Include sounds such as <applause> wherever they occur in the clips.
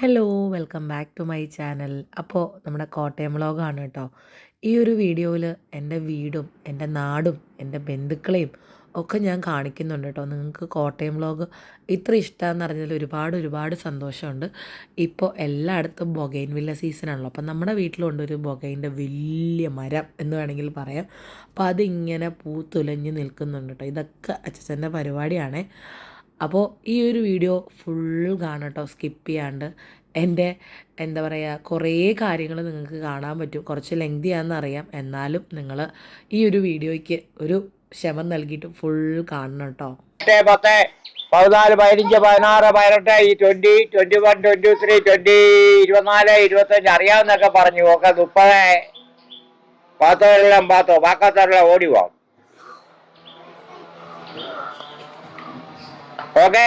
Hello welcome back to my channel അപ്പോൾ നമ്മുടെ കോട്ടയം വ്ളോഗാണ് കേട്ടോ ഈ ഒരു വീഡിയോയിൽ എന്റെ വീടും എന്റെ നാടും എന്റെ ബന്ധുക്കളെയും ഒക്കെ ഞാൻ കാണിക്കുന്നുണ്ട് കേട്ടോ നിങ്ങൾക്ക് കോട്ടയം വ്ളോഗ് ഇത്ര ഇഷ്ടമാണെന്ന് അറിഞ്ഞതിൽ ഒരുപാട് ഒരുപാട് സന്തോഷമുണ്ട്. ഇപ്പോൾ എല്ലായിടത്തും ബൊഗൈൻ വില്ല സീസണാണല്ലോ. അപ്പം നമ്മുടെ വീട്ടിലുണ്ട് ഒരു ബൊഗൈന്റെ വലിയ മരം എന്ന് വേണമെങ്കിൽ പറയാം. അപ്പോൾ അതിങ്ങനെ പൂത്തുലഞ്ഞ് നിൽക്കുന്നുണ്ട് കേട്ടോ ഇതൊക്കെ അച്ഛന്റെ പരിപാടിയാണേ. അപ്പോൾ ഈ ഒരു വീഡിയോ ഫുൾ കാണാം കേട്ടോ സ്കിപ്പ് ചെയ്യാണ്ട്. എന്റെ എന്താ പറയുക കുറേ കാര്യങ്ങൾ നിങ്ങൾക്ക് കാണാൻ പറ്റും. കുറച്ച് ലെങ്തി ആണെന്നറിയാം എന്നാലും നിങ്ങൾ ഈ ഒരു വീഡിയോയ്ക്ക് ഒരു ശമം നൽകിയിട്ട് ഫുൾ കാണണം കേട്ടോ പത്ത് പതിനാല് പതിനഞ്ച് പതിനാറ് പതിനെട്ട് ഈ twenty twenty one twenty three twenty ഇരുപത്തിനാല് ഇരുപത്തഞ്ച് അറിയാവുന്നൊക്കെ പറഞ്ഞു. ഒക്കെ മുപ്പത് പത്തോരെല്ലാം പാത്തോ ബാക്കാത്തോ ഓടി പോവാം. ഓക്കേ.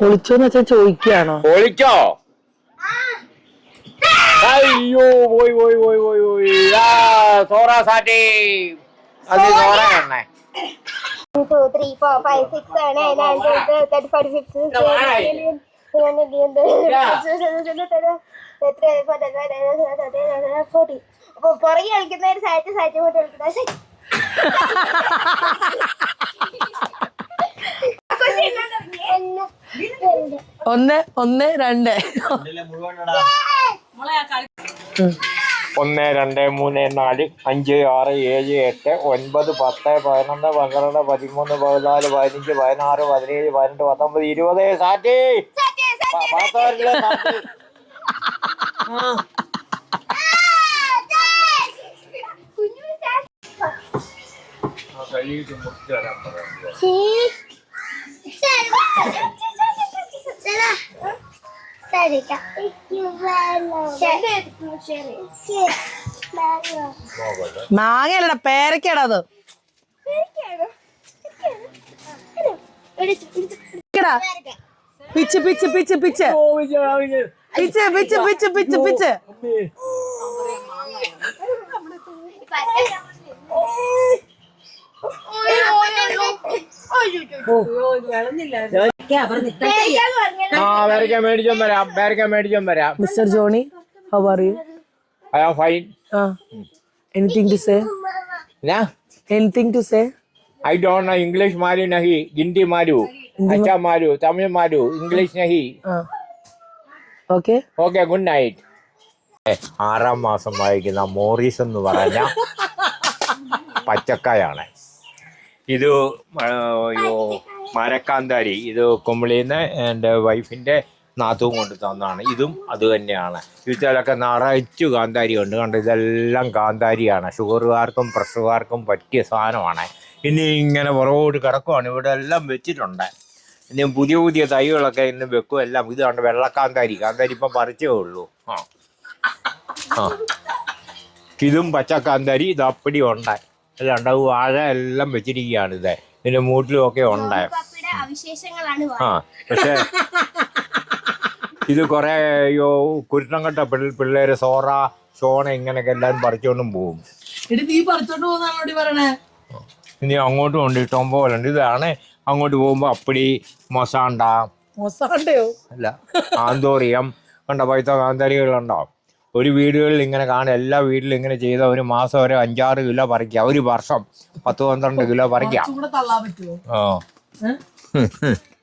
പൊളിച്ചോന്ന് വെച്ചാൽ ചോദിക്കുകയാണോ പൊളിച്ചോ അയ്യോ പോയി പോയി പോയി പോയി പോയി. സോറ സാറ്റി. അത് സോറ. കണ്ണേ two three four five six seven eight nine ten thirty forty fifty പുറകെ കളിക്കുന്നവർ സാറ്റ് സാറ്റ് പോയിട്ട് കളിക്കുന്ന ഒന്ന് ഒന്ന് രണ്ട്. ഒന്ന് രണ്ട് മൂന്ന് നാല് അഞ്ച് ആറ് ഏഴ് എട്ട് ഒൻപത് പത്ത് പതിനൊന്ന് പന്ത്രണ്ട് പതിമൂന്ന് പതിനാല് പതിനഞ്ച് പതിനാറ് പതിനേഴ് പതിനെട്ട് പത്തൊമ്പത് ഇരുപത്. സാറ്റി. പ- പത്തോരിലെ സാറ്റി. മാങ്ങയല്ലടാ പേരക്കടാ അത്. ടാ. പിച്ച് പിച്ച് പിച്ച് പിച്ച്. പിച്ച് പിച്ച്. പിച്ച് പിച്ച് pitch mister Johnny how are you I am fine anything to say നാ anything to say I don't know English മാരു നഹി ഹിന്ദി മാരു അച്ഛാ മാരു തമിഴ് മാരു ഇംഗ്ലീഷ് നഹി. ഓക്കെ ഓക്കെ ഗുഡ് നൈറ്റ് ആറാം മാസം വായിക്കുന്ന മോറീസ് എന്ന് പറഞ്ഞ പച്ചക്കായാണ്. ഇത് അയ്യോ. മരക്കാന്താരി. ഇത് കുമ്പളിന്ന് എന്റെ വൈഫിന്റെ നാത്തും കൊണ്ട് തന്നതാണ്. ഇതും അത് തന്നെയാണ്. ഇതിലൊക്കെ നിറച്ചു കാന്താരി ഉണ്ട് കണ്ട്? ഇതെല്ലാം കാന്താരിയാണ്. ഷുഗറുകാർക്കും പ്രഷറുകാർക്കും പറ്റിയ സാധനമാണ്. ഇനി ഇങ്ങനെ പുറകോട്ട് കിടക്കുവാണ്. ഇവിടെ എല്ലാം വെച്ചിട്ടുണ്ട്. ഇനി പുതിയ പുതിയ തൈകളൊക്കെ ഇന്ന് വെക്കും. എല്ലാം ഇത് കണ്ട്? വെള്ളക്കാന്താരി. കാന്താരി ഇപ്പം പറിച്ചേ ഉള്ളൂ. ആ. ആ. ഇതും പച്ചക്കാന്താരി. ഇത് അപ്പടി വാഴ എല്ലാം വെച്ചിരിക്കുകയാണ് ഇത്. ഇതിന്റെ മൂട്ടിലും ഒക്കെ ഉണ്ട് അവശേഷങ്ങളാണ് ആ പക്ഷെ ഇത് കുറെ അയ്യോ കുരുത്തം കെട്ട പിള്ള പിള്ളേര് സോറ ഷോണ ഇങ്ങനെയൊക്കെ എല്ലാരും പറിച്ചോണ്ടും പോകും എടി നീ പറിച്ചോണ്ട് പോകുന്നാണോടി പറയണേ? ഇനി അങ്ങോട്ടും ഉണ്ട് ഇഷ്ടം പോലെ ഉണ്ട് ഇതാണ് അങ്ങോട്ട് പോകുമ്പോ അപ്പടി മൊസാണ്ട. മൊസാണ്ടയോ? അല്ല ആന്തോറിയം. കണ്ട പൈത്ത കാന്താരികളുണ്ടോ ഒരു വീടുകളിൽ ഇങ്ങനെ കാണും എല്ലാ വീട്ടിലും ഇങ്ങനെ ചെയ്ത ഒരു മാസം ഒരു അഞ്ചാറ് കിലോ പറിക്കുക ഒരു വർഷം പത്ത് പന്ത്രണ്ട് കിലോ പറിക്കാം. ഓ <laughs>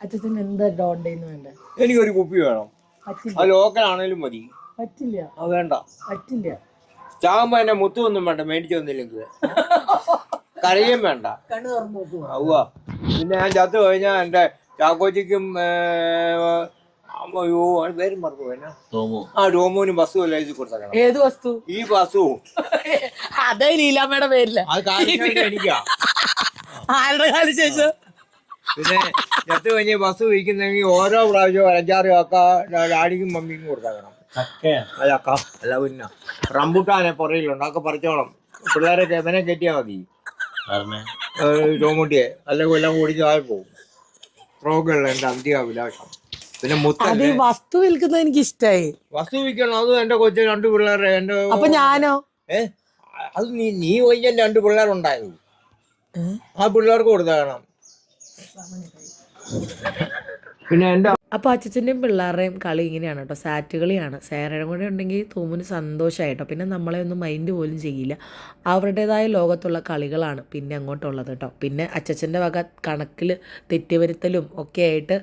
അച്ഛൻ എന്താ ഡോണ്ടേന്ന് വേണ്ട? എനിക്കൊരു കുപ്പി വേണം. അത് ലോക്കൽ ആണെങ്കിലും മതി. പറ്റില്ല. വേണ്ട. പറ്റില്ല. ചാകുമ്പോ എന്നെ മുത്തൊന്നും വേണ്ട മേടിച്ചു തന്നില്ലെങ്കിൽ. കരയും വേണ്ട. പിന്നെ ഞാൻ ചത്തു കഴിഞ്ഞാൽ എന്റെ ചാക്കോച്ചിക്കും അയ്യോ പേരും പോയെന്നാ ആ ഡോമോനും ബസ് എഴുതി കൊടുത്തേക്കണം. ഏത് വസ്തു? ഈ ബസ്സു. അതേ ലീലാമ്മയുടെ പേരില്ല അത് കാണിക്കാൻ എനിക്കാ ആരുടെ കാലം ശേഷം പിന്നെ ചത്തു കഴിഞ്ഞ് ബസ് വിൽക്കുന്നെങ്കിൽ ഓരോ പ്രാവശ്യവും അഞ്ചാറ് ചക്ക ഡാഡിക്കും മമ്മിക്കും കൊടുത്തേക്കണം. ചക്ക അല്ല പിന്നെ റംബുട്ടാനെ പുറയിലുണ്ട് അതൊക്കെ പറിച്ചോളം. പിള്ളേരെ എവനെ കെട്ടിയാൽ മതി. ടോമുട്ടിയെ. അല്ലെങ്കിൽ എല്ലാം ഓടിച്ച് താഴെ പോകും. റോഗുള്ള എന്റെ അന്ത്യ അഭിലാഷം. പിന്നെ അത് ഈ വസ്തു വിൽക്കുന്നത് എനിക്ക് ഇഷ്ടായി വസ്തു വിൽക്കണം. അത് എന്റെ കൊച്ചു രണ്ട് പിള്ളേരെ എന്റെ അപ്പൊ ഞാനോ? ഏ? അത് നീ നീ കഴിഞ്ഞ രണ്ട് പിള്ളേരുണ്ടായി ആ പിള്ളേർക്ക് കൊടുത്തേക്കണം പിന്നെ എന്റെ അപ്പോൾ അച്ഛന്റെയും പിള്ളേരുടെയും കളി ഇങ്ങനെയാണ് കേട്ടോ. സാറ്റ് കളിയാണ് സേറയുടെ കൂടെ ഉണ്ടെങ്കിൽ തൂമിന് സന്തോഷമായിട്ടോ പിന്നെ നമ്മളെ ഒന്നും മൈൻഡ് പോലും ചെയ്യില്ല. അവരുടേതായ ലോകത്തുള്ള കളികളാണ് പിന്നെ അങ്ങോട്ടുള്ളത് കേട്ടോ. പിന്നെ അച്ചച്ചന്റെ വക കണക്കിൽ തെറ്റുവരുത്തലും ഒക്കെ ആയിട്ട്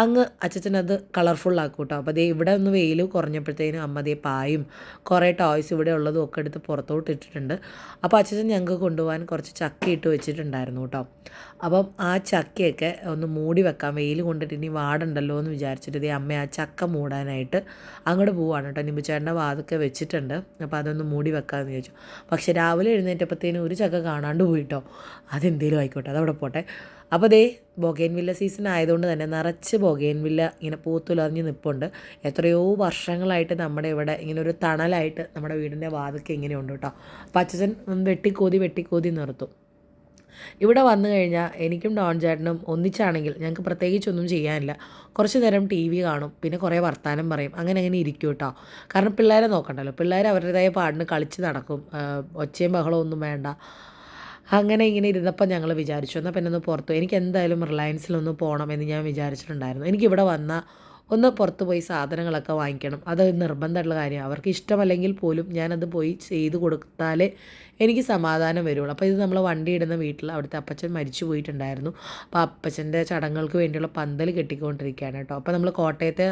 അങ്ങ് അച്ചച്ചൻ അത് കളർഫുള്ളാക്കും കേട്ടോ അപ്പോൾ അതേ ഇവിടെ ഒന്ന് വെയിൽ കുറഞ്ഞപ്പോഴത്തേനും അമ്മ ദേ പായും കുറേ ടോയ്സ് ഇവിടെ ഉള്ളതും ഒക്കെ എടുത്ത് പുറത്തോട്ട് ഇട്ടിട്ടുണ്ട്. അപ്പോൾ അച്ഛൻ ഞങ്ങൾക്ക് കൊണ്ടുപോകാൻ കുറച്ച് ചക്ക ഇട്ട് വെച്ചിട്ടുണ്ടായിരുന്നു കേട്ടോ. അപ്പം ആ ചക്കയൊക്കെ ഒന്ന് മൂടി വെക്കാം. വെയിൽ കൊണ്ടിട്ട് ഇനി വാടുണ്ടല്ലോ എന്ന് വിചാരിച്ചിട്ട് ഇതേ അമ്മ ആ ചക്ക മൂടാനായിട്ട് അങ്ങോട്ട് പോവാണ് കേട്ടോ. നിമിച്ചേട്ടന്റെ വാതൊക്കെ വെച്ചിട്ടുണ്ട്. അപ്പോൾ അതൊന്ന് മൂടി വെക്കാമെന്ന് ചോദിച്ചു പക്ഷേ രാവിലെ എഴുന്നേറ്റപ്പോഴത്തേനും ഒരു ചക്ക കാണാണ്ട് പോയിട്ടോ അതെന്തേലും ആയിക്കോട്ടെ. അതവിടെ പോട്ടെ. അപ്പോൾ ദേ ബൊഗേൻവില്ല സീസൺ ആയതുകൊണ്ട് തന്നെ നിറച്ച് ബൊഗേൻവില്ല ഇങ്ങനെ പൂത്തുലറിഞ്ഞ് നിൽപ്പുണ്ട് എത്രയോ വർഷങ്ങളായിട്ട് നമ്മുടെ ഇവിടെ ഇങ്ങനെ ഒരു തണലായിട്ട് നമ്മുടെ വീടിന്റെ വാതിക്ക് ഇങ്ങനെയുണ്ട് കേട്ടോ. അപ്പം അച്ഛൻ വെട്ടിക്കോതി വെട്ടിക്കോതി നിർത്തും. ഇവിടെ വന്നു കഴിഞ്ഞാൽ എനിക്കും ഡോൺ ചേട്ടനും ഒന്നിച്ചാണെങ്കിൽ ഞങ്ങൾക്ക് പ്രത്യേകിച്ചൊന്നും ചെയ്യാനില്ല. കുറച്ച് നേരം ടി വി കാണും പിന്നെ കുറേ വർത്തമാനം പറയും. അങ്ങനെ അങ്ങനെ ഇരിക്കും കേട്ടോ. കാരണം പിള്ളേരെ നോക്കണ്ടല്ലോ. പിള്ളേർ അവരുടേതായ പാടിന് കളിച്ച് നടക്കും. ഒച്ചയും ബഹളമൊന്നും വേണ്ട. അങ്ങനെ ഇങ്ങനെ ഇരുന്നപ്പോൾ ഞങ്ങൾ വിചാരിച്ചു എന്നാൽ പിന്നെ ഒന്ന് പുറത്തു എനിക്ക് എന്തായാലും റിലയൻസിലൊന്ന് പോകണമെന്ന് ഞാൻ വിചാരിച്ചിട്ടുണ്ടായിരുന്നു. എനിക്കിവിടെ വന്ന ഒന്ന് പുറത്ത് പോയി സാധനങ്ങളൊക്കെ വാങ്ങിക്കണം. അത് നിർബന്ധമുള്ള കാര്യമാണ്. അവർക്ക് ഇഷ്ടമല്ലെങ്കിൽ പോലും ഞാനത് പോയി ചെയ്ത് കൊടുത്താലേ എനിക്ക് സമാധാനം വരുള്ളൂ. അപ്പോൾ ഇത് നമ്മൾ വണ്ടി ഇടുന്ന വീട്ടിൽ അവിടുത്തെ അപ്പച്ചൻ മരിച്ചു പോയിട്ടുണ്ടായിരുന്നു. അപ്പോൾ അപ്പച്ചന്റെ ചടങ്ങുകൾക്ക് വേണ്ടിയുള്ള പന്തൽ കെട്ടിക്കൊണ്ടിരിക്കുകയാണ് കേട്ടോ. അപ്പോൾ നമ്മൾ കോട്ടയത്തെ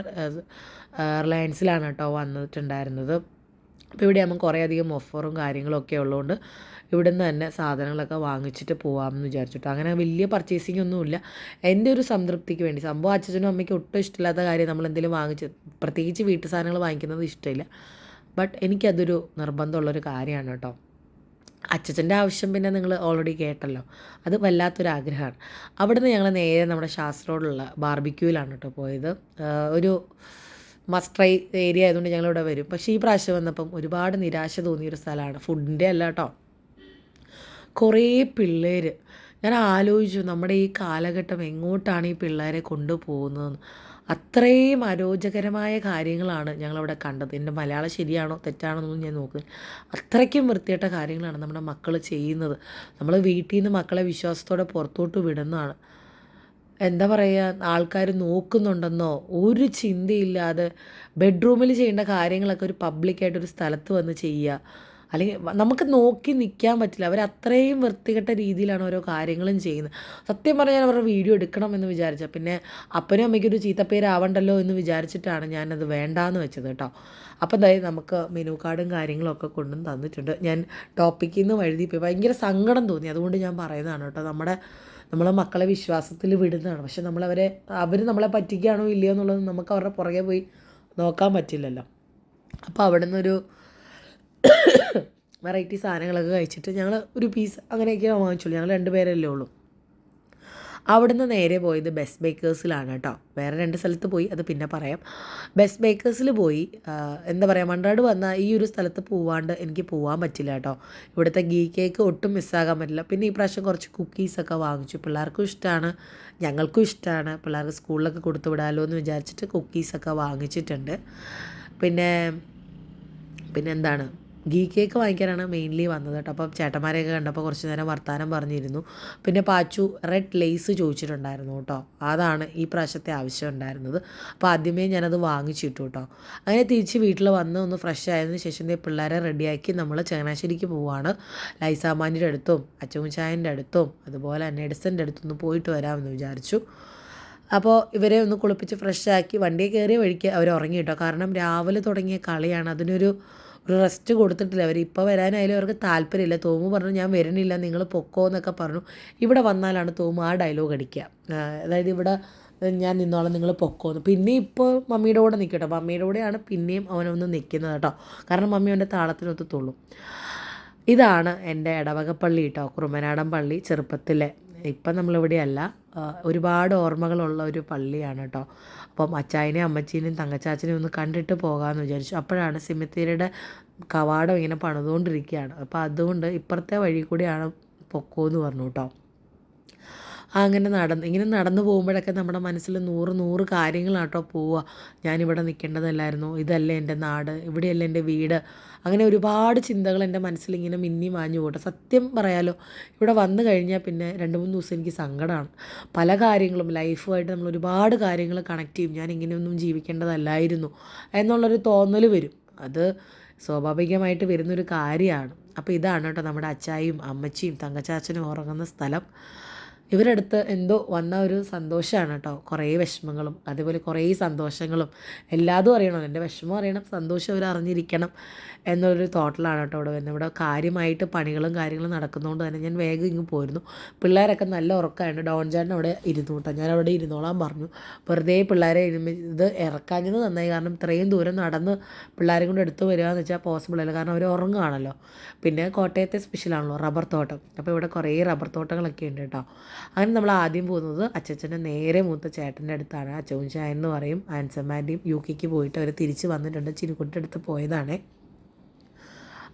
റിലയൻസിലാണ് കേട്ടോ വന്നിട്ടുണ്ടായിരുന്നത്. അപ്പോൾ ഇവിടെ ആകുമ്പോൾ കുറേ ഓഫറും കാര്യങ്ങളൊക്കെ ഉള്ളതുകൊണ്ട് ഇവിടുന്ന് തന്നെ സാധനങ്ങളൊക്കെ വാങ്ങിച്ചിട്ട് പോകാമെന്ന് വിചാരിച്ചിട്ട്. അങ്ങനെ വലിയ പർച്ചേസിംഗ് ഒന്നുമില്ല. എന്റെ ഒരു സംതൃപ്തിക്ക് വേണ്ടി. സംഭവം അച്ഛനും അമ്മയ്ക്ക് ഒട്ടും ഇഷ്ടമില്ലാത്ത കാര്യം നമ്മൾ എന്തെങ്കിലും വാങ്ങിച്ച് പ്രത്യേകിച്ച് വീട്ടു സാധനങ്ങൾ വാങ്ങിക്കുന്നത് ഇഷ്ടമില്ല. ബട്ട് എനിക്കതൊരു നിർബന്ധമുള്ളൊരു കാര്യമാണ് കേട്ടോ. അച്ഛന്റെ ആവശ്യം പിന്നെ നിങ്ങൾ ഓൾറെഡി കേട്ടല്ലോ. അത് വല്ലാത്തൊരു ആഗ്രഹമാണ് അവിടുന്ന് ഞങ്ങൾ നേരെ നമ്മുടെ ശാസ്ത്രോടുള്ള ബാർബിക്യൂവിലാണ് കേട്ടോ പോയത്. ഒരു മസ്റ്റ് ഏരിയ ആയതുകൊണ്ട് ഞങ്ങളിവിടെ വരും. പക്ഷേ ഈ പ്രാവശ്യം വന്നപ്പം ഒരുപാട് നിരാശ തോന്നിയൊരു സ്ഥലമാണ്. ഫുഡിന്റെ അല്ല കേട്ടോ. കുറേ പിള്ളേർ ഞാൻ ആലോചിച്ചു നമ്മുടെ ഈ കാലഘട്ടം എങ്ങോട്ടാണ് ഈ പിള്ളേരെ കൊണ്ടുപോകുന്നതെന്ന്. അത്രയും അരോചകരമായ കാര്യങ്ങളാണ് ഞങ്ങളവിടെ കണ്ടത്. എന്റെ മലയാളം ശരിയാണോ തെറ്റാണോ എന്നൊന്നും ഞാൻ നോക്കുക അത്രയ്ക്കും വൃത്തികെട്ട കാര്യങ്ങളാണ് നമ്മുടെ മക്കൾ ചെയ്യുന്നത്. നമ്മൾ വീട്ടിൽ നിന്ന് മക്കളെ വിശ്വാസത്തോടെ പുറത്തോട്ട് വിടുന്നതാണ്. എന്താ പറയുക ആൾക്കാർ നോക്കുന്നുണ്ടെന്നോ ഒരു ചിന്തയില്ലാതെ ബെഡ്റൂമിൽ ചെയ്യേണ്ട കാര്യങ്ങളൊക്കെ ഒരു പബ്ലിക്കായിട്ട് ഒരു സ്ഥലത്ത് വന്ന് ചെയ്യുക. അല്ലെങ്കിൽ നമുക്ക് നോക്കി നിൽക്കാൻ പറ്റില്ല. അവർ അത്രയും വൃത്തികെട്ട രീതിയിലാണ് ഓരോ കാര്യങ്ങളും ചെയ്യുന്നത്. സത്യം പറഞ്ഞാൽ അവരുടെ വീഡിയോ എടുക്കണം എന്ന് വിചാരിച്ച. പിന്നെ അപ്പനും അമ്മയ്ക്കൊരു ചീത്തപ്പേരാവണ്ടല്ലോ എന്ന് വിചാരിച്ചിട്ടാണ് ഞാനത് വേണ്ടാന്ന് വെച്ചത് കേട്ടോ. അപ്പോൾ അതായത് നമുക്ക് മെനു കാർഡും കാര്യങ്ങളൊക്കെ കൊണ്ടും തന്നിട്ടുണ്ട്. ഞാൻ ടോപ്പിക്കിൽ നിന്ന് എഴുതിപ്പോയി ഭയങ്കര സങ്കടം തോന്നി. അതുകൊണ്ട് ഞാൻ പറയുന്നതാണ് കേട്ടോ. നമ്മുടെ നമ്മളെ മക്കളെ വിശ്വാസത്തിൽ വിടുന്നതാണ്. പക്ഷെ നമ്മളവരെ അവർ നമ്മളെ പറ്റിക്കുകയാണോ ഇല്ലയോ എന്നുള്ളത് നമുക്ക് അവരുടെ പുറകെ പോയി നോക്കാൻ പറ്റില്ലല്ലോ. അപ്പോൾ അവിടെ നിന്നൊരു വെറൈറ്റി സാധനങ്ങളൊക്കെ കഴിച്ചിട്ട് ഞങ്ങൾ ഒരു പീസ് അങ്ങനെയൊക്കെ വാങ്ങിച്ചുള്ളൂ ഞങ്ങൾ രണ്ട് പേരല്ലേ ഉള്ളൂ. അവിടുന്ന് നേരെ പോയത് ബെസ്റ്റ് ബേക്കേഴ്സിലാണ് കേട്ടോ വേറെ രണ്ട് സ്ഥലത്ത് പോയി അത് പിന്നെ പറയാം. ബെസ്റ്റ് ബേക്കേഴ്സിൽ പോയി എന്താ പറയുക മൺറാട് വന്ന ഈ ഒരു സ്ഥലത്ത് പോവാണ്ട് എനിക്ക് പോകാൻ പറ്റില്ല കേട്ടോ ഇവിടുത്തെ ഗീ കേക്ക് ഒട്ടും മിസ്സാകാൻ പറ്റില്ല. പിന്നെ ഈ പ്രാവശ്യം കുറച്ച് കുക്കീസൊക്കെ വാങ്ങിച്ചു. പിള്ളേർക്കും ഇഷ്ടമാണ് ഞങ്ങൾക്കും ഇഷ്ടമാണ് പിള്ളേർക്ക് സ്കൂളിലൊക്കെ കൊടുത്തു വിടാമല്ലോ എന്ന് വിചാരിച്ചിട്ട് കുക്കീസൊക്കെ വാങ്ങിച്ചിട്ടുണ്ട്. പിന്നെ പിന്നെ എന്താണ്? ഗീ കേക്ക് വാങ്ങിക്കാനാണ് മെയിൻലി വന്നത് കേട്ടോ. അപ്പം ചേട്ടന്മാരെയൊക്കെ കണ്ടപ്പോൾ കുറച്ച് നേരം വർത്തമാനം പറഞ്ഞിരുന്നു. പിന്നെ പാച്ചു റെഡ് ലേസ് ചോദിച്ചിട്ടുണ്ടായിരുന്നു കേട്ടോ. അതാണ് ഈ പ്രാവശ്യത്തെ ആവശ്യം ഉണ്ടായിരുന്നത്. അപ്പോൾ ആദ്യമേ ഞാനത് വാങ്ങിച്ചിട്ടു കേട്ടോ. അങ്ങനെ തിരിച്ച് വീട്ടിൽ വന്ന് ഒന്ന് ഫ്രഷ് ആയതിനു ശേഷം പിള്ളേരെ റെഡിയാക്കി നമ്മൾ ചങ്ങനാശ്ശേരിക്ക് പോവാണ്. ലൈസാമാന്റെ അടുത്തും അച്ചുമുച്ചായന്റെ അടുത്തും അതുപോലെ തന്നെ എഡിസന്റെ അടുത്തും ഒന്ന് പോയിട്ട് വരാമെന്ന് വിചാരിച്ചു. അപ്പോൾ ഇവരെ ഒന്ന് കുളിപ്പിച്ച് ഫ്രഷ് ആക്കി വണ്ടിയിൽ കയറിയ വഴിക്ക് അവർ ഉറങ്ങി കേട്ടോ. കാരണം രാവിലെ തുടങ്ങിയ കളിയാണ്. അതിനൊരു ഒരു റെസ്റ്റ് കൊടുത്തിട്ടില്ല. അവർ ഇപ്പോൾ വരാനായാലും അവർക്ക് താല്പര്യമില്ല. തോമു പറഞ്ഞു ഞാൻ വരണില്ല നിങ്ങൾ പൊക്കോ എന്നൊക്കെ പറഞ്ഞു. ഇവിടെ വന്നാലാണ് തോമു ആ ഡയലോഗ് അടിക്കുക. അതായത് ഇവിടെ ഞാൻ നിന്നോളം. നിങ്ങൾ പൊക്കോന്ന്. പിന്നെ ഇപ്പോൾ മമ്മിയുടെ കൂടെ നിൽക്കട്ടോ മമ്മിയുടെ കൂടെയാണ് പിന്നെയും അവനൊന്ന് നിൽക്കുന്നത് കേട്ടോ. കാരണം മമ്മി അവന്റെ താളത്തിനൊത്ത് തുള്ളും. ഇതാണ് എന്റെ ഇടവകപ്പള്ളി കേട്ടോ. കുറുമനാടൻ പള്ളി ചെറുപ്പത്തിലെ ഇപ്പം നമ്മളിവിടെയല്ല. ഒരുപാട് ഓർമ്മകളുള്ള ഒരു പള്ളിയാണ് കേട്ടോ അപ്പം അച്ചായനെയും അമ്മച്ചീനെയും തങ്കച്ചാച്ചനെയും ഒന്ന് കണ്ടിട്ട് പോകാമെന്ന് വിചാരിച്ചു. അപ്പോഴാണ് സിമിത്തേരിയുടെ കവാടം ഇങ്ങനെ പണിതുകൊണ്ടിരിക്കുകയാണ്. അപ്പോൾ അതുകൊണ്ട് ഇപ്പുറത്തെ വഴി കൂടിയാണ് പൊക്കോ എന്ന് പറഞ്ഞു കേട്ടോ അങ്ങനെ നടന്ന് ഇങ്ങനെ നടന്നു പോകുമ്പോഴൊക്കെ നമ്മുടെ മനസ്സിൽ നൂറ് നൂറ് കാര്യങ്ങളാട്ടോ പോവുക. ഞാനിവിടെ നിൽക്കേണ്ടതല്ലായിരുന്നു. ഇതല്ലേ എന്റെ നാട് ഇവിടെയല്ലേ എന്റെ വീട്. അങ്ങനെ ഒരുപാട് ചിന്തകൾ എന്റെ മനസ്സിലിങ്ങനെ മിന്നി മാഞ്ഞു പോട്ടെ. സത്യം പറയാലോ ഇവിടെ വന്നു കഴിഞ്ഞാൽ പിന്നെ രണ്ട് മൂന്ന് ദിവസം എനിക്ക് സങ്കടമാണ്. പല കാര്യങ്ങളും ലൈഫുമായിട്ട് നമ്മൾ ഒരുപാട് കാര്യങ്ങൾ കണക്ട് ചെയ്യും. ഞാൻ ഇങ്ങനെയൊന്നും ജീവിക്കേണ്ടതല്ലായിരുന്നു എന്നുള്ളൊരു തോന്നൽ വരും. അത് സ്വാഭാവികമായിട്ട് വരുന്നൊരു കാര്യമാണ്. അപ്പോൾ ഇതാണ് കേട്ടോ നമ്മുടെ അച്ചായും അമ്മച്ചിയും തങ്കച്ചാച്ചനും ഉറങ്ങുന്ന സ്ഥലം. ഇവരടുത്ത് എന്തോ വന്ന ഒരു സന്തോഷമാണ് കേട്ടോ. കുറേ വിഷമങ്ങളും അതേപോലെ കുറേ സന്തോഷങ്ങളും. എല്ലാതും അറിയണം. എന്റെ വിഷമം അറിയണം സന്തോഷം അവർ അറിഞ്ഞിരിക്കണം എന്നൊരു തോട്ടിലാണ് കേട്ടോ ഇവിടെ വരുന്നത്. ഇവിടെ കാര്യമായിട്ട് പണികളും കാര്യങ്ങളും നടക്കുന്നതുകൊണ്ട് തന്നെ ഞാൻ വേഗം ഇങ്ങ് പോയിരുന്നു പിള്ളേരൊക്കെ നല്ല ഉറക്കമായിരുന്നു ഡോൺ ചാട്ടൻ അവിടെ ഇരുന്നു കേട്ടോ. ഞാൻ അവിടെ ഇരുന്നോളാൻ പറഞ്ഞു. വെറുതെ പിള്ളേരെ ഇത് ഇറക്കാഞ്ഞത് നന്നായി. കാരണം ഇത്രയും ദൂരം നടന്ന് പിള്ളേരെ കൊണ്ട് എടുത്തു വരിക എന്ന് വെച്ചാൽ പോസിബിൾ അല്ല. കാരണം അവർ ഉറങ്ങുകയാണല്ലോ. പിന്നെ കോട്ടയത്തെ സ്പെഷ്യലാണല്ലോ റബ്ബർ തോട്ടം. അപ്പോൾ ഇവിടെ കുറേ റബ്ബർ തോട്ടങ്ങളൊക്കെ ഉണ്ട് കേട്ടോ. അങ്ങനെ നമ്മൾ ആദ്യം പോകുന്നത് അച്ചച്ചന്റെ നേരെ മൂത്ത ചേട്ടന്റെ അടുത്താണ്. അച്ചവും ചായ എന്ന് പറയും. ആൻസമാന്റെയും യു കെക്ക് പോയിട്ട് അവർ തിരിച്ച് വന്നിട്ടുണ്ട്. ചിനിക്കുട്ടിയുടെ അടുത്ത് പോയതാണ്.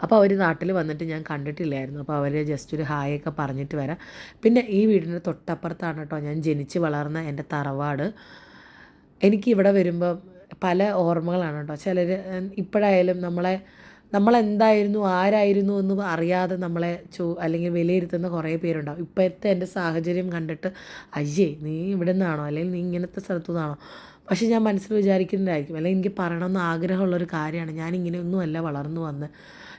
അപ്പോൾ അവർ നാട്ടിൽ വന്നിട്ട് ഞാൻ കണ്ടിട്ടില്ലായിരുന്നു. അപ്പോൾ അവരെ ജസ്റ്റ് ഒരു ഹായ് ഒക്കെ പറഞ്ഞിട്ട് വരാം. പിന്നെ ഈ വീടിന്റെ തൊട്ടപ്പുറത്താണ് കേട്ടോ ഞാൻ ജനിച്ച് വളർന്ന എന്റെ തറവാട്. എനിക്ക് ഇവിടെ വരുമ്പോൾ പല ഓർമ്മകളാണ് കേട്ടോ. ചിലർ ഇപ്പോഴായാലും നമ്മളെ നമ്മളെന്തായിരുന്നു ആരായിരുന്നു എന്ന് അറിയാതെ നമ്മളെ ചോ അല്ലെങ്കിൽ വിലയിരുത്തുന്ന കുറേ പേരുണ്ടാവും. ഇപ്പോഴത്തെ എന്റെ സാഹചര്യം കണ്ടിട്ട് അയ്യേ നീ ഇവിടെ നിന്നാണോ അല്ലെങ്കിൽ നീ ഇങ്ങനത്തെ സ്ഥലത്തു നിന്നാണോ പക്ഷെ ഞാൻ മനസ്സിൽ വിചാരിക്കുന്നതായിരിക്കും. അല്ലെങ്കിൽ എനിക്ക് പറയണമെന്ന് ആഗ്രഹമുള്ളൊരു കാര്യമാണ്. ഞാൻ അല്ല വളർന്നു വന്ന്.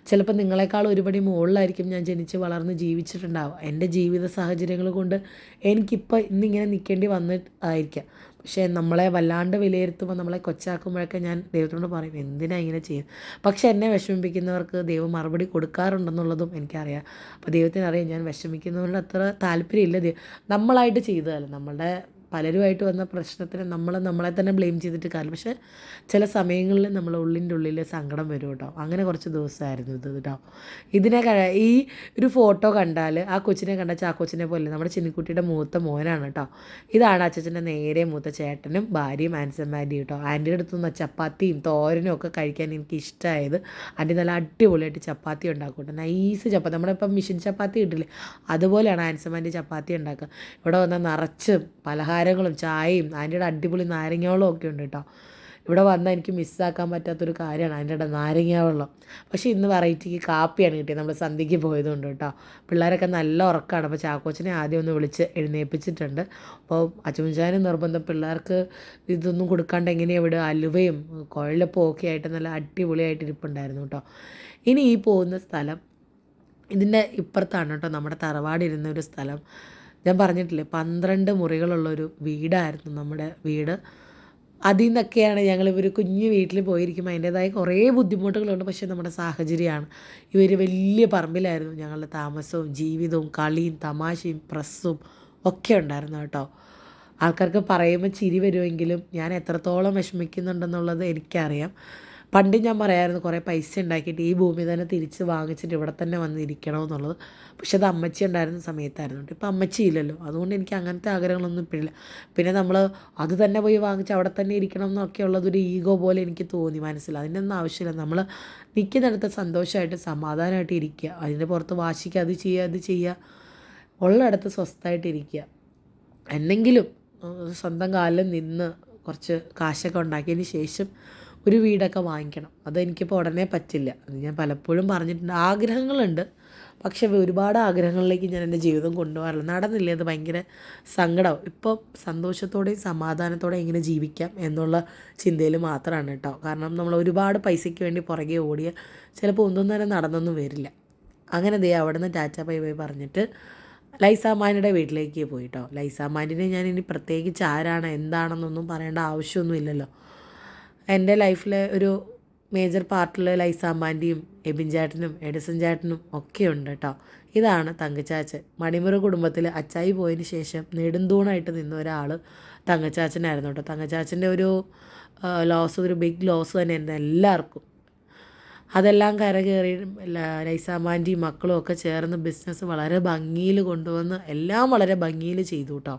ചിലപ്പോൾ നിങ്ങളെക്കാൾ ഒരുപടി മുകളിലായിരിക്കും ഞാൻ ജനിച്ച് വളർന്ന് ജീവിച്ചിട്ടുണ്ടാവുക. എന്റെ ജീവിത സാഹചര്യങ്ങൾ കൊണ്ട് എനിക്കിപ്പോൾ ഇന്നിങ്ങനെ നിൽക്കേണ്ടി വന്നിട്ടായിരിക്കാം പക്ഷേ നമ്മളെ വല്ലാണ്ട് വിലയിരുത്തുമ്പോൾ നമ്മളെ കൊച്ചാക്കുമ്പോഴൊക്കെ ഞാൻ ദൈവത്തോട് പറയും എന്തിനാ ഇങ്ങനെ ചെയ്യും പക്ഷേ എന്നെ വിഷമിപ്പിക്കുന്നവർക്ക് ദൈവം മറുപടി കൊടുക്കാറുണ്ടെന്നുള്ളതും എനിക്കറിയാം. അപ്പോൾ ദൈവത്തിനറിയാം ഞാൻ വിഷമിക്കുന്നവരുടെ അത്ര താല്പര്യമില്ല നമ്മളായിട്ട് ചെയ്തതല്ല. നമ്മളുടെ പലരുമായിട്ട് വന്ന പ്രശ്നത്തിന് നമ്മൾ നമ്മളെ തന്നെ ബ്ലെയിം ചെയ്തിട്ട് കാര്യം. പക്ഷേ ചില സമയങ്ങളിൽ നമ്മൾ ഉള്ളിന്റെ ഉള്ളിൽ സങ്കടം വരും കേട്ടോ. അങ്ങനെ കുറച്ച് ദിവസമായിരുന്നു ഇത് കേട്ടോ. ഇതിനെ ഈ ഒരു ഫോട്ടോ കണ്ടാൽ ആ കൊച്ചിനെ കണ്ടാൽ ആ കൊച്ചിനെ പോലെ നമ്മുടെ ചിന്നിക്കുട്ടിയുടെ മൂത്ത മോനാണ് കേട്ടോ. ഇതാണ് അച്ഛന്റെ നേരെ മൂത്ത ചേട്ടനും ഭാര്യയും ആൻസൺ ആന്റി കേട്ടോ. ആന്റിയുടെ അടുത്ത് നിന്ന് ചപ്പാത്തിയും തോരനും ഒക്കെ കഴിക്കാൻ എനിക്ക് ഇഷ്ടമായത് ആന്റി നല്ല അടിപൊളിയായിട്ട് ചപ്പാത്തി ഉണ്ടാക്കും കേട്ടോ. നൈസ് ചപ്പാത്തി. നമ്മുടെ ഇപ്പം മിഷൻ ചപ്പാത്തി കിട്ടില്ലേ? അതുപോലെയാണ് ആൻസം ആന്റി ചപ്പാത്തി ഉണ്ടാക്കുക. ഇവിടെ വന്നാൽ നിറച്ച് പലഹാരങ്ങളും ചായയും ആന്റിയുടെ അടിപൊളി നാരങ്ങാവെള്ളം ഒക്കെ ഉണ്ട് കേട്ടോ. ഇവിടെ വന്നാൽ എനിക്ക് മിസ്സാക്കാൻ പറ്റാത്തൊരു കാര്യമാണ് അതിന്റെ നാരങ്ങ വെള്ളം പക്ഷേ ഇന്ന് വെറൈറ്റിക്ക് കാപ്പിയാണ് കിട്ടിയത്. നമ്മൾ സന്ധ്യയ്ക്ക് പോയതുകൊണ്ട് കേട്ടോ. പിള്ളേരൊക്കെ നല്ല ഉറക്കമാണ് അപ്പോൾ ചാക്കോച്ചനെ ആദ്യം ഒന്ന് വിളിച്ച് എഴുന്നേൽപ്പിച്ചിട്ടുണ്ട് അപ്പോൾ അച്ചുമുഞ്ചാനും നിർബന്ധം പിള്ളേർക്ക് ഇതൊന്നും കൊടുക്കാണ്ട് എങ്ങനെയാണ് ഇവിടെ അലുവയും കുഴലപ്പവും ഒക്കെ ആയിട്ട് നല്ല അടിപൊളിയായിട്ട് ഇരിപ്പുണ്ടായിരുന്നു കേട്ടോ. ഇനി ഈ പോകുന്ന സ്ഥലം ഇതിന്റെ ഇപ്പുറത്താണ് കേട്ടോ. നമ്മുടെ തറവാടിരുന്ന ഒരു സ്ഥലം. ഞാൻ പറഞ്ഞിട്ടില്ലേ പന്ത്രണ്ട് മുറികളുള്ളൊരു വീടായിരുന്നു നമ്മുടെ വീട്. അതിൽ നിന്നൊക്കെയാണ് ഞങ്ങൾ ഇവർ കുഞ്ഞു വീട്ടിൽ പോയിരിക്കുമ്പോൾ അതിന്റേതായ കുറേ ബുദ്ധിമുട്ടുകളുണ്ട്. പക്ഷേ നമ്മുടെ സാഹചര്യമാണ്. ഇവർ വലിയ പറമ്പിലായിരുന്നു. ഞങ്ങളുടെ താമസവും ജീവിതവും കളിയും തമാശയും പ്രസ്സും ഒക്കെ ഉണ്ടായിരുന്നു കേട്ടോ. ആൾക്കാർക്ക് പറയുമ്പോൾ ചിരി വരുമെങ്കിലും ഞാൻ എത്രത്തോളം വിഷമിക്കുന്നുണ്ടെന്നുള്ളത് എനിക്കറിയാം. പണ്ട് ഞാൻ പറയായിരുന്നു കുറേ പൈസ ഉണ്ടാക്കിയിട്ട് ഈ ഭൂമി തന്നെ തിരിച്ച് വാങ്ങിച്ചിട്ട് ഇവിടെ തന്നെ വന്നിരിക്കണം എന്നുള്ളത്. പക്ഷെ അത് അമ്മച്ചി ഉണ്ടായിരുന്ന സമയത്തായിരുന്നു ഇപ്പോൾ ഇപ്പം അമ്മച്ചി ഇല്ലല്ലോ. അതുകൊണ്ട് എനിക്ക് അങ്ങനത്തെ ആഗ്രഹങ്ങളൊന്നും ഇപ്പോഴില്ല. പിന്നെ നമ്മൾ അത് തന്നെ പോയി വാങ്ങിച്ച് അവിടെ തന്നെ ഇരിക്കണം എന്നൊക്കെ ഉള്ളതൊരു ഈഗോ പോലെ എനിക്ക് തോന്നി. മനസ്സിൽ അതിന്റെ ഒന്നും ആവശ്യമില്ല. നമ്മൾ നിൽക്കുന്നിടത്ത് സന്തോഷമായിട്ട് സമാധാനമായിട്ട് ഇരിക്കുക. അതിന്റെ പുറത്ത് വാശിക്കുക അത് ചെയ്യുക അത് ചെയ്യുക. ഉള്ളിടത്ത് സ്വസ്ഥമായിട്ട് ഇരിക്കുക. എന്നെങ്കിലും സ്വന്തം കാലിൽ നിന്ന് കുറച്ച് കാശൊക്കെ ഉണ്ടാക്കിയതിന് ശേഷം ഒരു വീടൊക്കെ വാങ്ങിക്കണം. അതെനിക്കിപ്പോൾ ഉടനെ പറ്റില്ല. അത് ഞാൻ പലപ്പോഴും പറഞ്ഞിട്ടുണ്ട്. ആഗ്രഹങ്ങളുണ്ട്. പക്ഷേ ഒരുപാട് ആഗ്രഹങ്ങളിലേക്ക് ഞാൻ എന്റെ ജീവിതം കൊണ്ടുപോകാറില്ല. നടന്നില്ലേ? അത് ഭയങ്കര സങ്കടം ഇപ്പോൾ സന്തോഷത്തോടെയും സമാധാനത്തോടെയും എങ്ങനെ ജീവിക്കാം എന്നുള്ള ചിന്തയിൽ മാത്രമാണ് കേട്ടോ. കാരണം നമ്മൾ ഒരുപാട് പൈസയ്ക്ക് വേണ്ടി പുറകെ ഓടിയ ചിലപ്പോൾ ഒന്നും തന്നെ നടന്നൊന്നും വരില്ല. അങ്ങനെ ദേ അവിടെ നിന്ന് ടാറ്റ പൈ ബൈ പറഞ്ഞിട്ട് ലൈസാമാനിയുടെ വീട്ടിലേക്ക് പോയിട്ടോ ലൈസാമാനിനെ ഞാൻ ഇനി പ്രത്യേകിച്ച് ആരാണ് എന്താണെന്നൊന്നും പറയേണ്ട ആവശ്യമൊന്നുമില്ലല്ലോ എന്റെ ലൈഫിലെ ഒരു മേജർ പാർട്ടിൽ ലൈസാമ്പാന്റെയും എബിൻ ചേട്ടനും എഡിസൺ ചേട്ടനും ഒക്കെ ഉണ്ട് കേട്ടോ ഇതാണ് തങ്കച്ചാച്ചൻ. മണിമുറ കുടുംബത്തിൽ അച്ചായി പോയതിന് ശേഷം നെടുന്തൂണായിട്ട് നിന്ന ഒരാൾ തങ്കച്ചാച്ചനായിരുന്നു കേട്ടോ തങ്കച്ചാച്ചന്റെ ഒരു ലോസ് ഒരു ബിഗ് ലോസ് തന്നെ തന്നെയായിരുന്നു എല്ലാവർക്കും അതെല്ലാം കരകയറി ലൈസാമാന്റെയും മക്കളും ഒക്കെ ചേർന്ന് ബിസിനസ് വളരെ ഭംഗിയിൽ കൊണ്ടുവന്ന് എല്ലാം വളരെ ഭംഗിയിൽ ചെയ്തു കേട്ടോ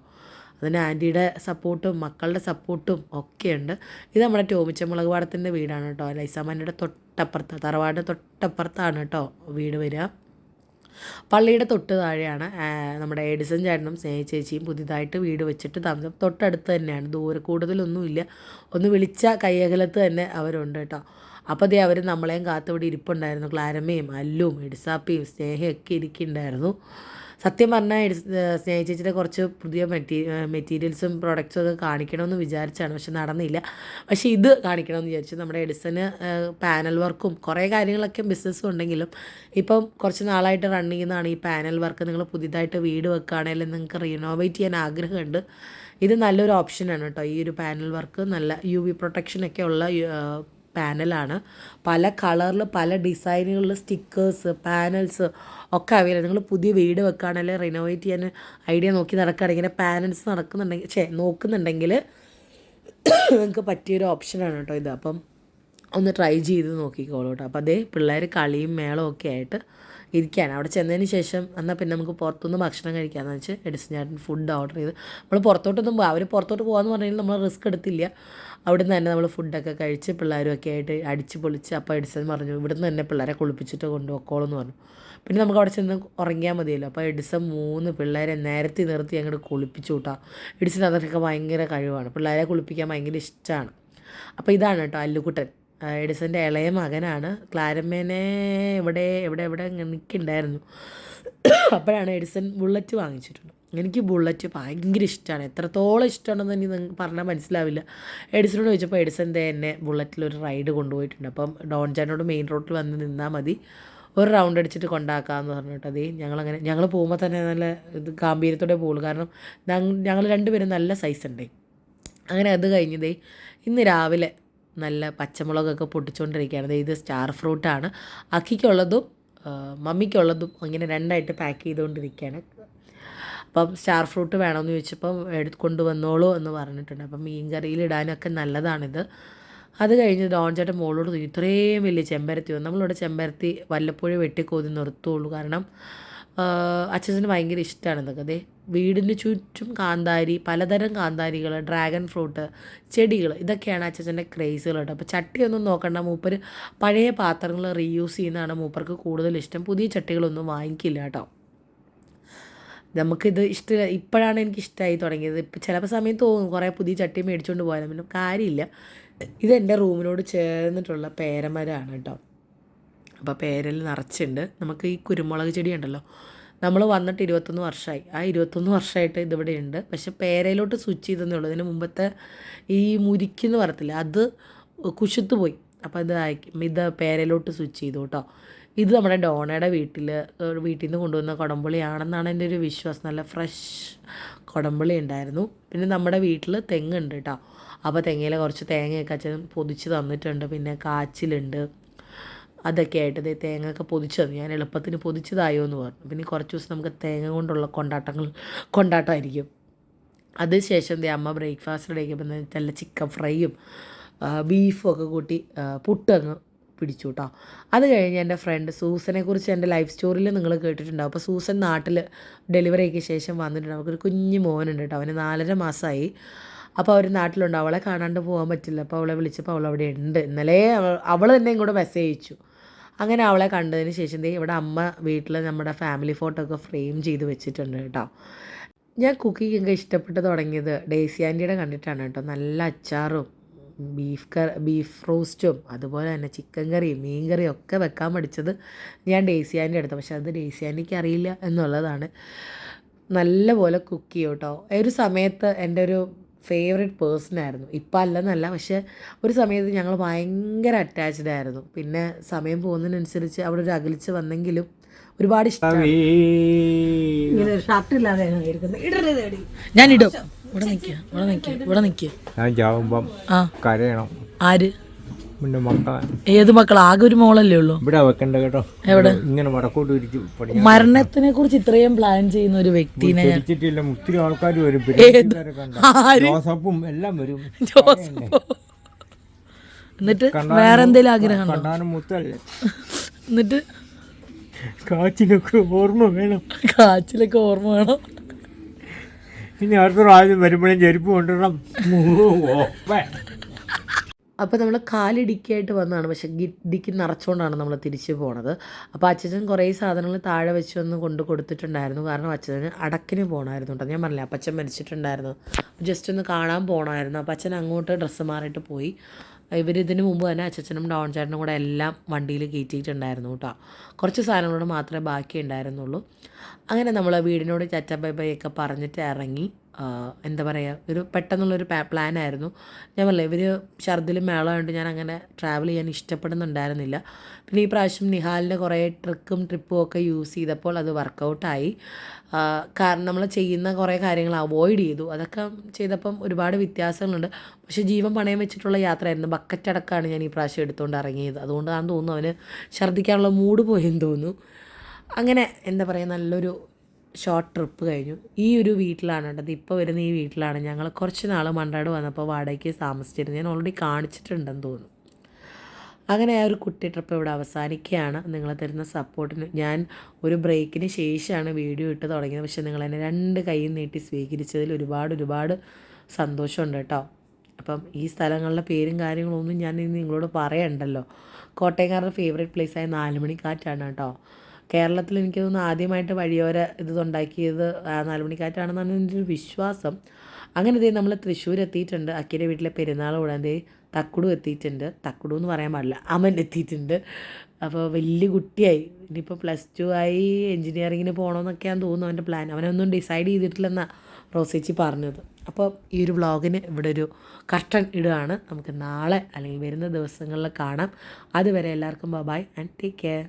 അതിന് ആന്റിയുടെ സപ്പോർട്ടും മക്കളുടെ സപ്പോർട്ടും ഒക്കെയുണ്ട്. ഇത് നമ്മുടെ ടോമിച്ച മുളക് പാടത്തിന്റെ വീടാണ് കേട്ടോ. ലൈസാമാന്റെ തൊട്ടപ്പുറത്ത് തറവാടിന്റെ തൊട്ടപ്പുറത്താണ് കേട്ടോ വീട് വരിക. പള്ളിയുടെ തൊട്ട് താഴെയാണ് നമ്മുടെ എഡിസൺ ചേട്ടനും സ്നേഹ ചേച്ചിയും പുതിയതായിട്ട് വീട് വെച്ചിട്ട് താമസം തൊട്ടടുത്ത് തന്നെയാണ്. ദൂരെ കൂടുതലൊന്നുമില്ല. ഒന്ന് വിളിച്ച കയ്യകലത്ത് തന്നെ അവരുണ്ട് കേട്ടോ. അപ്പോൾ അതേ അവർ നമ്മളെയും കാത്തുവിടെ ഇരിപ്പുണ്ടായിരുന്നു. ക്ലാരമ്മയും അല്ലും എഡിസാപ്പയും സ്നേഹയൊക്കെ ഇരിക്കുന്നുണ്ടായിരുന്നു. സത്യം പറഞ്ഞാൽ സ്നേഹ ചേച്ചിയുടെ കുറച്ച് പുതിയ മെറ്റീ മെറ്റീരിയൽസും പ്രൊഡക്ട്സും ഒക്കെ കാണിക്കണമെന്ന് വിചാരിച്ചാണ്. പക്ഷെ നടന്നില്ല. പക്ഷേ ഇത് കാണിക്കണമെന്ന് വിചാരിച്ചു. നമ്മുടെ എഡിസന് പാനൽ വർക്കും കുറേ കാര്യങ്ങളൊക്കെ ബിസിനസ്സും ഉണ്ടെങ്കിലും ഇപ്പം കുറച്ച് നാളായിട്ട് റൺ ചെയ്യുന്നതാണ് ഈ പാനൽ വർക്ക്. നിങ്ങൾ പുതിയതായിട്ട് വീട് വെക്കുകയാണെങ്കിൽ നിങ്ങൾക്ക് റിനോവേറ്റ് ചെയ്യാൻ ആഗ്രഹമുണ്ട്. ഇത് നല്ലൊരു ഓപ്ഷനാണ് കേട്ടോ. ഈ ഒരു പാനൽ വർക്ക് നല്ല യു വി പ്രൊട്ടക്ഷനൊക്കെ ഉള്ള പാനലാണ്. പല കളറിൽ പല ഡിസൈനുകളിൽ സ്റ്റിക്കേഴ്സ് പാനൽസ് ഒക്കെ അവൈലബിൾ. നിങ്ങൾ പുതിയ വീട് വെക്കുകയാണെങ്കിൽ റിനോവേറ്റ് ചെയ്യാൻ ഐഡിയ നോക്കി നടക്കുകയാണെങ്കിൽ പാനൽസ് നടക്കുന്നുണ്ടെങ്കിൽ ഛേ നോക്കുന്നുണ്ടെങ്കിൽ നിങ്ങൾക്ക് പറ്റിയൊരു ഓപ്ഷനാണ് കേട്ടോ ഇത്. അപ്പം ഒന്ന് ട്രൈ ചെയ്ത് നോക്കിക്കോളൂ കേട്ടോ. അപ്പോൾ അതേ പിള്ളേർ കളിയും മേളവും ഒക്കെ ആയിട്ട് ഇരിക്കാൻ അവിടെ ചെന്നതിന് ശേഷം എന്നാൽ പിന്നെ നമുക്ക് പുറത്തുനിന്ന് ഭക്ഷണം കഴിക്കാമെന്ന് വെച്ച് എഡിസൺ ചേട്ടൻ ഫുഡ് ഓർഡർ ചെയ്ത്. നമ്മൾ പുറത്തോട്ടൊന്നും അവർ പുറത്തോട്ട് പോകാമെന്ന് പറഞ്ഞാൽ നമ്മൾ റിസ്ക് എടുത്തില്ല. അവിടെ നിന്ന് തന്നെ നമ്മൾ ഫുഡൊക്കെ കഴിച്ച് പിള്ളേരും ഒക്കെ ആയിട്ട് അടിച്ച് പൊളിച്ച് അപ്പം എഡിസൺ പറഞ്ഞു. ഇവിടുന്ന് തന്നെ പിള്ളേരെ കുളിപ്പിച്ചിട്ട് കൊണ്ടുപോക്കോളെന്ന് പറഞ്ഞു. പിന്നെ നമുക്ക് അവിടെ ചെന്ന് ഉറങ്ങിയാൽ മതിയല്ലോ. അപ്പോൾ എഡിസൺ മൂന്ന് പിള്ളേരെ നേരത്തെ നിർത്തി അങ്ങോട്ട് കുളിപ്പിച്ചു കൂട്ടാം എഡിസൺ അതൊക്കെ ഭയങ്കര കഴിവാണ്. പിള്ളേരെ കുളിപ്പിക്കാൻ ഭയങ്കര ഇഷ്ടമാണ് അപ്പോൾ ഇതാണ് കേട്ടോ അല്ലുകുട്ടൻ. എഡിസന്റെ ഇളയ മകനാണ്. ക്ലാരമ്മേനെ ഇവിടെ എവിടെ എവിടെ നിൽക്കുന്നുണ്ടായിരുന്നു അപ്പോഴാണ് എഡിസൺ ബുള്ളറ്റ് വാങ്ങിച്ചിട്ടുണ്ട് എനിക്ക് ബുള്ളറ്റ് ഭയങ്കര ഇഷ്ടമാണ് എത്രത്തോളം ഇഷ്ടമാണെന്ന് ഇനി നിങ്ങൾക്ക് പറഞ്ഞാൽ മനസ്സിലാവില്ല. എഡിസനോട് ചോദിച്ചപ്പോൾ എഡിസൺ ദേ എന്നെ ബുള്ളറ്റിൽ ഒരു റൈഡ് കൊണ്ടുപോയിട്ടുണ്ട്. അപ്പം ഡോൺ ചാനോട് മെയിൻ റോഡിൽ വന്ന് നിന്നാൽ മതി. ഒരു റൗണ്ട് അടിച്ചിട്ട് കൊണ്ടാക്കാമെന്ന് പറഞ്ഞിട്ട് അതേ ഞങ്ങളങ്ങനെ ഞങ്ങൾ പോകുമ്പോൾ തന്നെ നല്ല ഇത് ഗാംഭീര്യത്തോടെ പോകുള്ളൂ കാരണം ഞങ്ങൾ രണ്ടുപേരും നല്ല സൈസ് ഉണ്ടേ അങ്ങനെ അത് കഴിഞ്ഞതേ ഇന്ന് രാവിലെ നല്ല പച്ചമുളകൊക്കെ പൊട്ടിച്ചുകൊണ്ടിരിക്കുകയാണ് ഇത് സ്റ്റാർ ഫ്രൂട്ടാണ് അക്കിക്കുള്ളതും മമ്മിക്കുള്ളതും അങ്ങനെ രണ്ടായിട്ട് പാക്ക് ചെയ്തുകൊണ്ടിരിക്കുകയാണ് അപ്പം സ്റ്റാർ ഫ്രൂട്ട് വേണമെന്ന് ചോദിച്ചപ്പം എടുത്ത് കൊണ്ടുവന്നോളൂ എന്ന് പറഞ്ഞിട്ടുണ്ട്. അപ്പം മീൻ കറിയിൽ ഇടാനൊക്കെ നല്ലതാണിത്. അത് കഴിഞ്ഞ് ഡോൺചേട്ട മോളോട് ചോദിച്ചു, ഇത്രയും വലിയ ചെമ്പരത്തി വന്നു. നമ്മളിവിടെ ചെമ്പരത്തി വല്ലപ്പോഴും വെട്ടിക്കോതി നിർത്തുള്ളൂ. കാരണം അച്ഛന് ഭയങ്കര ഇഷ്ടമാണ് ഇതൊക്കെ. അതെ വീടിന് ചുറ്റും കാന്താരി പലതരം കാന്താരികൾ ഡ്രാഗൺ ഫ്രൂട്ട് ചെടികൾ ഇതൊക്കെയാണ് അച്ഛന്റെ ക്രേസുകൾ കേട്ടോ. അപ്പോൾ ചട്ടിയൊന്നും നോക്കണ്ട. മൂപ്പർ പഴയ പാത്രങ്ങൾ റീയൂസ് ചെയ്യുന്നതാണ് മൂപ്പർക്ക് കൂടുതൽ ഇഷ്ടം. പുതിയ ചട്ടികളൊന്നും വാങ്ങിക്കില്ല കേട്ടോ. നമുക്കിത് ഇഷ്ടം ഇപ്പോഴാണ് എനിക്ക് ഇഷ്ടമായി തുടങ്ങിയത്. ഇപ്പം ചിലപ്പോൾ സമയം തോന്നും കുറേ പുതിയ ചട്ടി മേടിച്ചുകൊണ്ട് പോയാലും പിന്നെ കാര്യമില്ല ഇത് എന്റെ റൂമിനോട് ചേർന്നിട്ടുള്ള പേരമരമാണ് കേട്ടോ അപ്പോൾ പേരിൽ നിറച്ചുണ്ട്. നമുക്ക് ഈ കുരുമുളക് ചെടി ഉണ്ടല്ലോ. നമ്മൾ വന്നിട്ട് ഇരുപത്തൊന്ന് വർഷമായി ആ ഇരുപത്തൊന്ന് വർഷമായിട്ട് ഇതിവിടെ ഉണ്ട്. പക്ഷെ പേരയിലോട്ട് സ്വിച്ച് ചെയ്തെന്നേ ഉള്ളൂ. ഇതിന് മുമ്പത്തെ ഈ മുരിക്കെന്ന് പറയത്തില്ല അത് കുശുത്ത് പോയി. അപ്പോൾ ഇത് ഇത് പേരയിലോട്ട് സ്വിച്ച് ചെയ്തു കേട്ടോ ഇത് നമ്മുടെ ഡോണയുടെ വീട്ടിൽ വീട്ടിൽ നിന്ന് കൊണ്ടുവന്ന കുടംപുളിയാണെന്നാണ് എന്റെ ഒരു വിശ്വാസം. നല്ല ഫ്രഷ് കുടംപുളി ഉണ്ടായിരുന്നു. പിന്നെ നമ്മുടെ വീട്ടിൽ തെങ്ങുണ്ട് കേട്ടോ അപ്പോൾ തെങ്ങയിൽ കുറച്ച് തേങ്ങയൊക്കെ അച്ഛൻ പൊതിച്ച് തന്നിട്ടുണ്ട്. പിന്നെ കാച്ചിലുണ്ട്. അതൊക്കെ ആയിട്ട് ദേ തേങ്ങ ഒക്കെ പൊതിച്ച് തന്നു. ഞാൻ എളുപ്പത്തിന് പൊതിച്ചതായോ എന്ന് പറഞ്ഞു. പിന്നെ കുറച്ച് ദിവസം നമുക്ക് തേങ്ങ കൊണ്ടുള്ള കൊണ്ടാട്ടങ്ങൾ കൊണ്ടാട്ടമായിരിക്കും. അതിനുശേഷം ദേ അമ്മ ബ്രേക്ക്ഫാസ്റ്റ് റെഡിയാക്കിയപ്പോൾ നല്ല ചിക്കൻ ഫ്രൈയും ബീഫും ഒക്കെ കൂട്ടി ആ, പുട്ട് അങ്ങ് പിടിച്ചു കേട്ടോ അത് കഴിഞ്ഞ് എന്റെ ഫ്രണ്ട് സൂസനെ കുറിച്ച് എന്റെ ലൈഫ് സ്റ്റോറിയിൽ നിങ്ങൾ കേട്ടിട്ടുണ്ടാവും. അപ്പോൾ സൂസൻ നാട്ടിൽ ഡെലിവറി ഡെലിവറിക്ക് ശേഷം വന്നിട്ടുണ്ട്. അവർക്കൊരു കുഞ്ഞു മോനുണ്ട് കേട്ടോ അവന് നാലര മാസമായി അപ്പോൾ അവർ നാട്ടിലുണ്ട്. അവളെ കാണാണ്ട് പോകാൻ പറ്റില്ല. അപ്പോൾ അവളെ വിളിച്ചപ്പോൾ അവൾ അവിടെ ഉണ്ട്. ഇന്നലെ അവൾ- തന്നെ ഇങ്ങോട്ട് മെസ്സേജ് അയച്ചു. അങ്ങനെ അവളെ കണ്ടതിന് ശേഷം ദേ ഇവിടെ അമ്മ വീട്ടിൽ നമ്മുടെ ഫാമിലി ഫോട്ടോ ഒക്കെ ഫ്രെയിം ചെയ്ത് വെച്ചിട്ടുണ്ട് കേട്ടോ ഞാൻ കുക്കിംഗ് ഒക്കെ ഇഷ്ടപ്പെട്ട് തുടങ്ങിയത് ഡേസി ആന്റിയുടെ കണ്ടിട്ടാണ് കേട്ടോ നല്ല അച്ചാറും ബീഫ് കറി ബീഫ് റോസ്റ്റും അതുപോലെ തന്നെ ചിക്കൻ കറിയും മീൻ കറിയും ഒക്കെ വെക്കാൻ പഠിച്ചത് ഞാൻ ഡേസി ആന്റി അടുത്ത്. പക്ഷെ അത് ഡേസി ആന്റിക്ക് അറിയില്ല എന്നുള്ളതാണ്. നല്ല പോലെ കുക്ക് ചെയ്യും കേട്ടോ ഒരു സമയത്ത് എന്റെ ഒരു ഫേവറേറ്റ് പേഴ്സൺ ആയിരുന്നു. ഇപ്പം അല്ലെന്നല്ല പക്ഷെ ഒരു സമയത്ത് ഞങ്ങൾ ഭയങ്കര അറ്റാച്ച്ഡ് ആയിരുന്നു. പിന്നെ സമയം പോകുന്നതിനനുസരിച്ച് അവിടെ ഒരു അകലിച്ച് വന്നെങ്കിലും ഒരുപാട് ഇഷ്ടം ഇഷ്ടമാണ് ഷർട്ടില്ലാതെ ഞാൻ ഇടും. ഇവിടെ നിൽക്കുക ഇവിടെ നിൽക്കുക ഇവിടെ നിൽക്കുക ഞാൻ ചാവുമ്പം ആ. കരയണം. ആര്? പിന്നെ മക്കളെ. ഏത് മക്കൾ ആകെ ഒരു മോളല്ലേ ഉള്ളൂ? ഇവിടെ വെക്കണ്ട കേട്ടോ. എവിടെ? ഇങ്ങനെ വടക്കോട്ട് ഇരിക്കും മരണത്തിനെ കുറിച്ച് ഇത്രയും പ്ലാൻ ചെയ്യുന്ന ഒരു വ്യക്തിനെ ഒത്തിരി ആൾക്കാർ വരും. ജോസഫും എല്ലാം വരും. എന്നിട്ട് വേറെ എന്തെങ്കിലും ആഗ്രഹം എന്നിട്ട്? കാച്ചിലൊക്കെ ഓർമ്മ വേണം. കാച്ചിലൊക്കെ ഓർമ്മ വേണം. ഇനി അടുത്ത പ്രാവശ്യം വരുമ്പോഴും ചെരുപ്പ് കൊണ്ടുവരണം. അപ്പൊ അപ്പോൾ നമ്മൾ കാലിടിക്കായിട്ട് വന്നതാണ്. പക്ഷേ ഇടിക്ക് നിറച്ചുകൊണ്ടാണ് നമ്മൾ തിരിച്ചു പോണത്. അപ്പോൾ അച്ഛൻ കുറേ സാധനങ്ങൾ താഴെ വെച്ച് വന്ന് കൊണ്ട് കൊടുത്തിട്ടുണ്ടായിരുന്നു. കാരണം അച്ഛന് അടക്കിന് പോകണമായിരുന്നു കേട്ടോ. ഞാൻ പറഞ്ഞില്ല അപ്പം അച്ഛൻ മരിച്ചിട്ടുണ്ടായിരുന്നു. ജസ്റ്റ് ഒന്ന് കാണാൻ പോകണമായിരുന്നു അപ്പോൾ അച്ഛൻ അങ്ങോട്ട് ഡ്രസ്സ് മാറിയിട്ട് പോയി. ഇവരിതിന് മുമ്പ് തന്നെ അച്ഛനും ഡോൺ ചേട്ടനും കൂടെ എല്ലാം വണ്ടിയിൽ കയറ്റിയിട്ടുണ്ടായിരുന്നു കേട്ടോ. കുറച്ച് സാധനങ്ങളോട് മാത്രമേ ബാക്കി ഉണ്ടായിരുന്നുള്ളൂ അങ്ങനെ നമ്മൾ വീടിനോട് ചച്ച ബൈ ബൈ ഒക്കെ പറഞ്ഞിട്ട് ഇറങ്ങി എന്താ പറയുക ഒരു പെട്ടെന്നുള്ളൊരു പ്ലാൻ ആയിരുന്നു ഞാൻ പറഞ്ഞില്ല ഇവർ ഛർദിലും മേളമായതുകൊണ്ട് ഞാൻ അങ്ങനെ ട്രാവൽ ചെയ്യാൻ ഇഷ്ടപ്പെടുന്നുണ്ടായിരുന്നില്ല. പിന്നെ ഈ പ്രാവശ്യം നിഹാലിന്റെ കുറേ ട്രിക്കും ട്രിപ്പും ഒക്കെ യൂസ് ചെയ്തപ്പോൾ അത് വർക്കൗട്ടായി കാരണം നമ്മൾ ചെയ്യുന്ന കുറേ കാര്യങ്ങൾ അവോയ്ഡ് ചെയ്തു. അതൊക്കെ ചെയ്തപ്പം ഒരുപാട് വ്യത്യാസങ്ങളുണ്ട്. പക്ഷേ ജീവൻ പണയം വെച്ചിട്ടുള്ള യാത്രയായിരുന്നു. ബക്കറ്റ് അടക്കമാണ് ഞാൻ ഈ പ്രാവശ്യം എടുത്തുകൊണ്ട് ഇറങ്ങിയത് ഞാൻ തോന്നുന്നു അവന് ഛർദ്ദിക്കാനുള്ള മൂഡ് പോയെന്ന് തോന്നുന്നു. അങ്ങനെ എന്താ പറയുക നല്ലൊരു ഷോർട്ട് ട്രിപ്പ് കഴിഞ്ഞു. ഈ ഒരു വീട്ടിലാണ് കേട്ടത് ഇപ്പോൾ വരുന്ന ഈ വീട്ടിലാണ്. ഞങ്ങൾ കുറച്ച് നാൾ മണ്ടാട് വന്നപ്പോൾ വാടകയ്ക്ക് താമസിച്ചിരുന്നു. ഞാൻ ഓൾറെഡി കാണിച്ചിട്ടുണ്ടെന്ന് തോന്നുന്നു. അങ്ങനെ ആ ഒരു കുട്ടി ട്രിപ്പ് ഇവിടെ അവസാനിക്കുകയാണ്. നിങ്ങൾ തരുന്ന സപ്പോർട്ടിന് ഞാൻ ഒരു ബ്രേക്കിന് ശേഷമാണ് വീഡിയോ ഇട്ട് തുടങ്ങിയത്. പക്ഷേ നിങ്ങൾ എന്നെ രണ്ട് കൈയും നീട്ടി സ്വീകരിച്ചതിൽ ഒരുപാട് ഒരുപാട് സന്തോഷമുണ്ട് കേട്ടോ. അപ്പം ഈ സ്ഥലങ്ങളുടെ പേരും കാര്യങ്ങളൊന്നും ഞാൻ ഇനി നിങ്ങളോട് പറയണ്ടല്ലോ. കോട്ടയംകാരുടെ ഫേവറേറ്റ് പ്ലേസായ നാലുമണിക്കാറ്റാണ് കേട്ടോ. കേരളത്തിൽ എനിക്ക് തോന്നുന്നു ആദ്യമായിട്ട് വഴിയോര ഇത് ഉണ്ടാക്കിയത് ആ നാലുമണിക്കാറ്റാണെന്നാണ് എന്റെ ഒരു വിശ്വാസം. അങ്ങനെ ഇതേ നമ്മൾ തൃശ്ശൂർ എത്തിയിട്ടുണ്ട്. അക്കിയുടെ വീട്ടിലെ പെരുന്നാൾ കൂടാൻ ദേ തക്കുടു എത്തിയിട്ടുണ്ട്. തക്കുടു എന്ന് പറയാൻ പാടില്ല അമൻ എത്തിയിട്ടുണ്ട്. അപ്പോൾ വലിയ കുട്ടിയായി. ഇനിയിപ്പോൾ പ്ലസ് ടു ആയി എൻജിനീയറിങ്ങിന് പോകണമെന്നൊക്കെയാണ് തോന്നുന്നു അവന്റെ പ്ലാൻ. അവനൊന്നും ഡിസൈഡ് ചെയ്തിട്ടില്ലെന്നാണ് റോസേച്ചി പറഞ്ഞത്. അപ്പോൾ ഈ ഒരു വ്ളോഗിന് ഇവിടെ ഒരു കഷ്ടൻ ഇടുകയാണ്. നമുക്ക് നാളെ അല്ലെങ്കിൽ വരുന്ന ദിവസങ്ങളിൽ കാണാം. അതുവരെ എല്ലാവർക്കും ബൈ ആൻഡ് ടേക്ക് കെയർ.